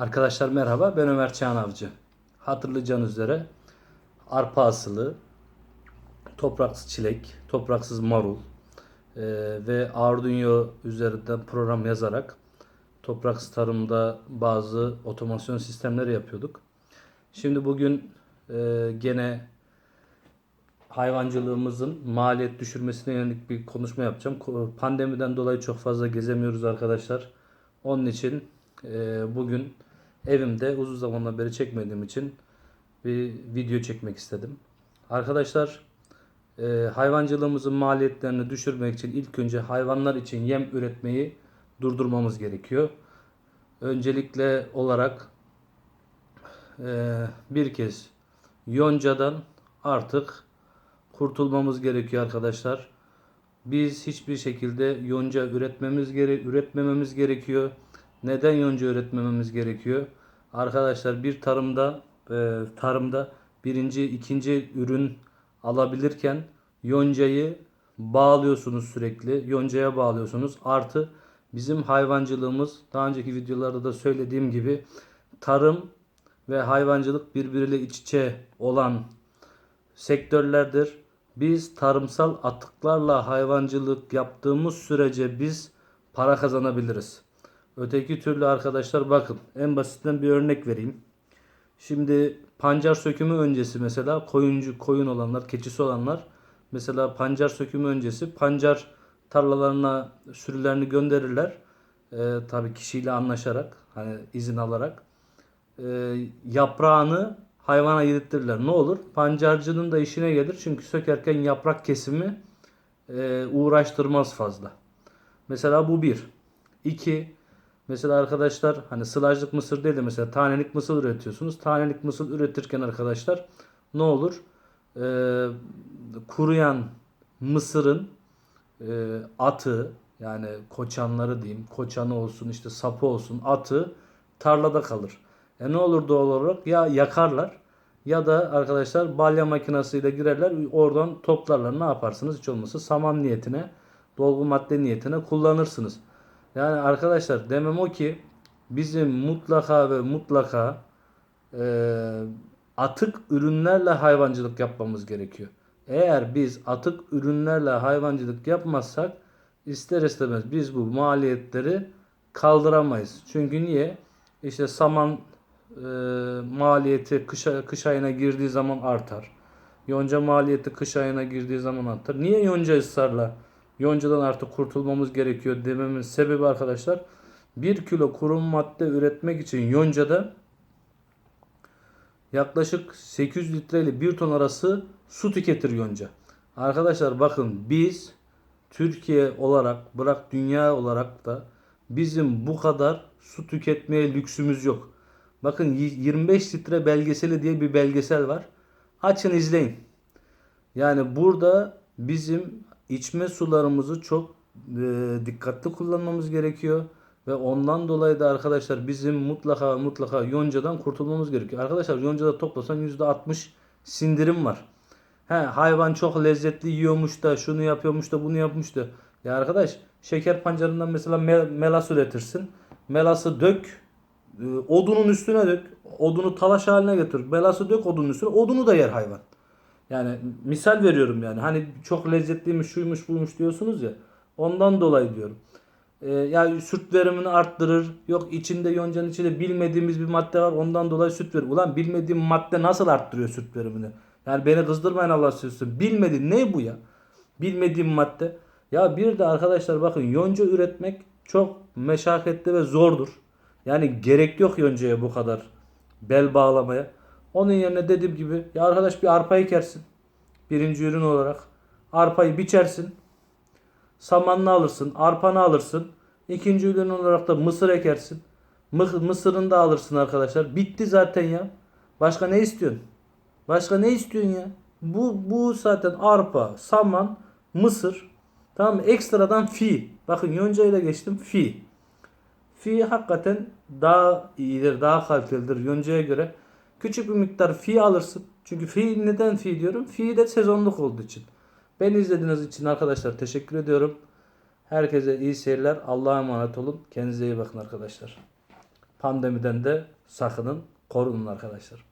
Arkadaşlar merhaba ben Ömer Çağan Avcı. Hatırlayacağınız üzere arpa asılı, topraksız çilek, topraksız marul e, ve Arduino üzerinden program yazarak topraksız tarımda bazı otomasyon sistemleri yapıyorduk. Şimdi bugün e, gene hayvancılığımızın maliyet düşürmesine yönelik bir konuşma yapacağım. Pandemiden dolayı çok fazla gezemiyoruz arkadaşlar. Onun için e, bugün evimde uzun zamandan beri çekmediğim için bir video çekmek istedim. Arkadaşlar e, hayvancılığımızın maliyetlerini düşürmek için ilk önce hayvanlar için yem üretmeyi durdurmamız gerekiyor. Öncelikle olarak e, bir kez yoncadan artık kurtulmamız gerekiyor arkadaşlar. Biz hiçbir şekilde yonca üretmemiz gere üretmememiz gerekiyor. Neden yonca üretmememiz gerekiyor? Arkadaşlar bir tarımda e, tarımda birinci, ikinci ürün alabilirken yoncayı bağlıyorsunuz sürekli. Yoncaya bağlıyorsunuz. Artı bizim hayvancılığımız daha önceki videolarda da söylediğim gibi tarım ve hayvancılık birbiriyle iç içe olan sektörlerdir. Biz tarımsal atıklarla hayvancılık yaptığımız sürece biz para kazanabiliriz. Öteki türlü arkadaşlar bakın en basitinden bir örnek vereyim. Şimdi pancar sökümü öncesi mesela koyuncu koyun olanlar, keçisi olanlar mesela pancar sökümü öncesi pancar tarlalarına sürülerini gönderirler. Ee, tabii kişiyle anlaşarak hani izin alarak e, yaprağını hayvana yedirtirler. Ne olur? Pancarcının da işine gelir. Çünkü sökerken yaprak kesimi e, uğraştırmaz fazla. Mesela bu bir. İki. Mesela arkadaşlar hani sılajlık mısır değil de mesela tanelik mısır üretiyorsunuz. Tanelik mısır üretirken arkadaşlar ne olur? E, kuruyan mısırın e, atı yani koçanları diyeyim koçanı olsun işte sapı olsun atı tarlada kalır. E ne olur doğal olarak ya yakarlar ya da arkadaşlar balya makinesiyle girerler oradan toplarlar ne yaparsınız hiç olmazsa saman niyetine dolgu madde niyetine kullanırsınız. Yani arkadaşlar demem o ki bizim mutlaka ve mutlaka e, atık ürünlerle hayvancılık yapmamız gerekiyor. Eğer biz atık ürünlerle hayvancılık yapmazsak ister istemez biz bu maliyetleri kaldıramayız. Çünkü niye? İşte saman e, maliyeti kış, kış ayına girdiği zaman artar. Yonca maliyeti kış ayına girdiği zaman artar. Niye yonca ısrarla yoncadan artık kurtulmamız gerekiyor dememin sebebi arkadaşlar 1 kilo kurum madde üretmek için yoncada yaklaşık 800 litre ile 1 ton arası su tüketir yonca. Arkadaşlar bakın biz Türkiye olarak bırak dünya olarak da bizim bu kadar su tüketmeye lüksümüz yok. Bakın 25 litre belgeseli diye bir belgesel var. Açın izleyin. Yani burada bizim içme sularımızı çok e, dikkatli kullanmamız gerekiyor. Ve ondan dolayı da arkadaşlar bizim mutlaka mutlaka yoncadan kurtulmamız gerekiyor. Arkadaşlar yoncada toplasan %60 sindirim var. He, hayvan çok lezzetli yiyormuş da şunu yapıyormuş da bunu yapmış da. Ya arkadaş şeker pancarından mesela mel- melas üretirsin. Melası dök. e, Odunun üstüne dök. Odunu talaş haline getir. Melası dök odunun üstüne. Odunu da yer hayvan. Yani misal veriyorum yani. Hani çok lezzetliymiş, şuymuş, buymuş diyorsunuz ya. Ondan dolayı diyorum. Ee, yani süt verimini arttırır. Yok içinde yoncanın içinde bilmediğimiz bir madde var. Ondan dolayı süt verir. Ulan bilmediğim madde nasıl arttırıyor süt verimini? Yani beni kızdırmayın Allah sözü. Bilmediğin ne bu ya? Bilmediğim madde. Ya bir de arkadaşlar bakın yonca üretmek çok meşakkatli ve zordur. Yani gerek yok yoncaya bu kadar bel bağlamaya. Onun yerine dediğim gibi ya arkadaş bir arpa ekersin. Birinci ürün olarak. Arpayı biçersin. Samanını alırsın. Arpanı alırsın. İkinci ürün olarak da mısır ekersin. Mı- Mısırını da alırsın arkadaşlar. Bitti zaten ya. Başka ne istiyorsun? Başka ne istiyorsun ya? Bu bu zaten arpa, saman, mısır. Tamam mı? Ekstradan fi. Bakın yonca ile geçtim fi. Fi hakikaten daha iyidir, daha kalitelidir yoncaya göre. Küçük bir miktar fi alırsın. Çünkü fi neden fi diyorum? Fi de sezonluk olduğu için. Beni izlediğiniz için arkadaşlar teşekkür ediyorum. Herkese iyi seyirler. Allah'a emanet olun. Kendinize iyi bakın arkadaşlar. Pandemiden de sakının, korunun arkadaşlar.